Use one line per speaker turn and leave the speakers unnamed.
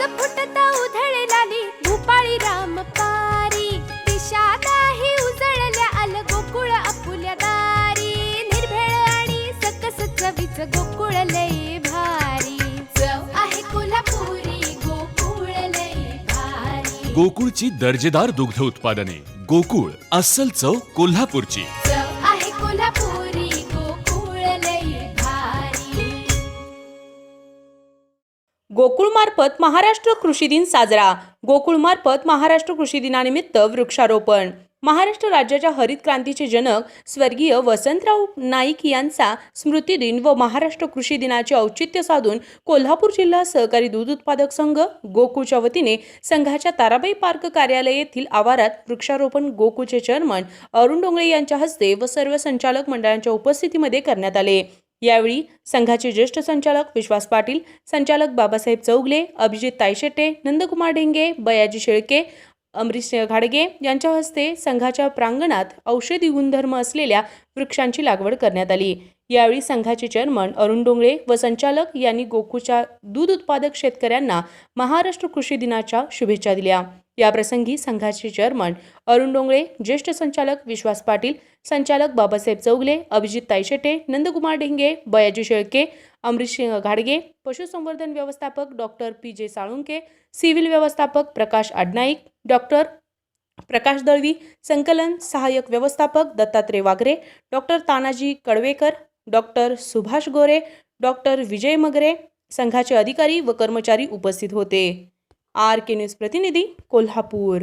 रस फुटता उधळलाली भूपाळी राम पारी. दिशा नाही उजळल्या आल गोकुळ आपुल्या दारी. निर्भेळ आणि सकस चवीच गोकुळ लय भारी. चव आहे कोल्हापुरी गोकुळ लय भारी.
गोकुळची दर्जेदार दुग्ध उत्पादने. गोकुळ अस्सल चव कोल्हापूरची.
गोकुळमार्फत महाराष्ट्र कृषी दिन साजरा. गोकुळमार्फत महाराष्ट्र कृषी दिनानिमित्त वृक्षारोपण. महाराष्ट्र राज्याच्या हरित क्रांतीचे जनक स्वर्गीय वसंतराव नाईक यांचा स्मृतिदिन व महाराष्ट्र कृषी दिनाचे औचित्य साधून कोल्हापूर जिल्हा सहकारी दूध उत्पादक संघ गोकुळच्या वतीने संघाच्या ताराबाई पार्क कार्यालय येथील आवारात वृक्षारोपण गोकुळचे चेअरमन अरुण डोंगळे यांच्या हस्ते व सर्व संचालक मंडळांच्या उपस्थितीमध्ये करण्यात आले. यावेळी संघाचे ज्येष्ठ संचालक विश्वास पाटील संचालक बाबासाहेब चौगले अभिजित तायशेटे नंदकुमार ढेंगे बयाजी शेळके अमरीश घाडगे यांच्या हस्ते संघाच्या प्रांगणात औषधी गुणधर्म असलेल्या वृक्षांची लागवड करण्यात आली. यावेळी संघाचे चेअरमन अरुण डोंगळे व संचालक यांनी गोकुळच्या दूध उत्पादक शेतकऱ्यांना महाराष्ट्र कृषी दिनाच्या शुभेच्छा दिल्या. याप्रसंगी संघाचे चेअरमन अरुण डोंगळे ज्येष्ठ संचालक विश्वास पाटील संचालक बाबासाहेब चौगले अभिजित तायशेटे नंदकुमार ढेंगे बयाजी शेळके अमृतसिंह सिंह घाडगे पशुसंवर्धन व्यवस्थापक डॉक्टर पी जे साळुंके सिव्हिल व्यवस्थापक प्रकाश आडनाईक डॉक्टर प्रकाश दळवी संकलन सहाय्यक व्यवस्थापक Dattatray Waghre doctor Tanaji Kadvekar doctor Subhash Gore doctor Vijay Magre संघाचे अधिकारी व कर्मचारी उपस्थित होते. आर के न्यूज प्रतिनिधी Kolhapur.